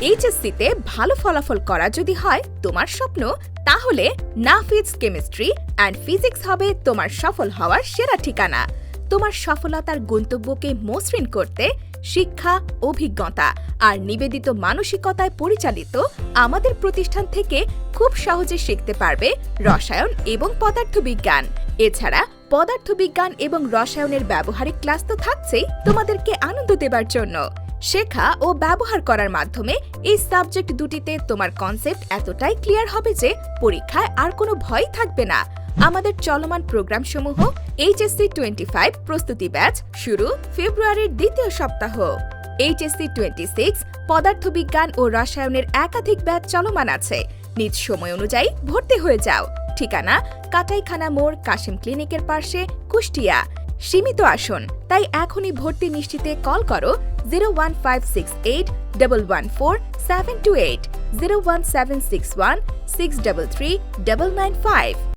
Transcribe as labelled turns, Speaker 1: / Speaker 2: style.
Speaker 1: এইচএসসিতে ভালো ফলাফল করা যদি হয় তোমার স্বপ্ন, তাহলে নাফিজ কেমিস্ট্রি অ্যান্ড ফিজিক্স হবে তোমার সফল হওয়ার সেরা ঠিকানা। তোমার সফলতার গন্তব্যকে মসৃণ করতে শিক্ষা, অভিজ্ঞতা আর নিবেদিত মানসিকতায় পরিচালিত আমাদের প্রতিষ্ঠান থেকে খুব সহজে শিখতে পারবে রসায়ন এবং পদার্থবিজ্ঞান। এছাড়া পদার্থবিজ্ঞান এবং রসায়নের ব্যবহারিক ক্লাস তো থাকছেই, তোমাদেরকে আনন্দ দেবার জন্য। শেখা ও ব্যবহার করার মাধ্যমে এই সাবজেক্ট দুটিতে তোমার কনসেপ্ট এতটাই ক্লিয়ার হবে যে পরীক্ষায় আর কোনো ভয় থাকবে না। আমাদের চলমান প্রোগ্রামসমূহ এইচএসসি টোয়েন্টি ফাইভ প্রস্তুতি ব্যাচ শুরু ফেব্রুয়ারির দ্বিতীয় সপ্তাহ। এইচএসসি টোয়েন্টি সিক্স পদার্থবিজ্ঞান ও রসায়নের একাধিক ব্যাচ চলমান আছে। নিজ সময় অনুযায়ী ভর্তি হয়ে যাও। ঠিকানা কাটাইখানা মোড় কাশিম ক্লিনিকের পাশে কুষ্টিয়া। সীমিত আসন। তাই এখনই ভর্তি নিশ্চিতে কল করো zero one five six eight double one four seven two eight zero one seven six one six double three double nine five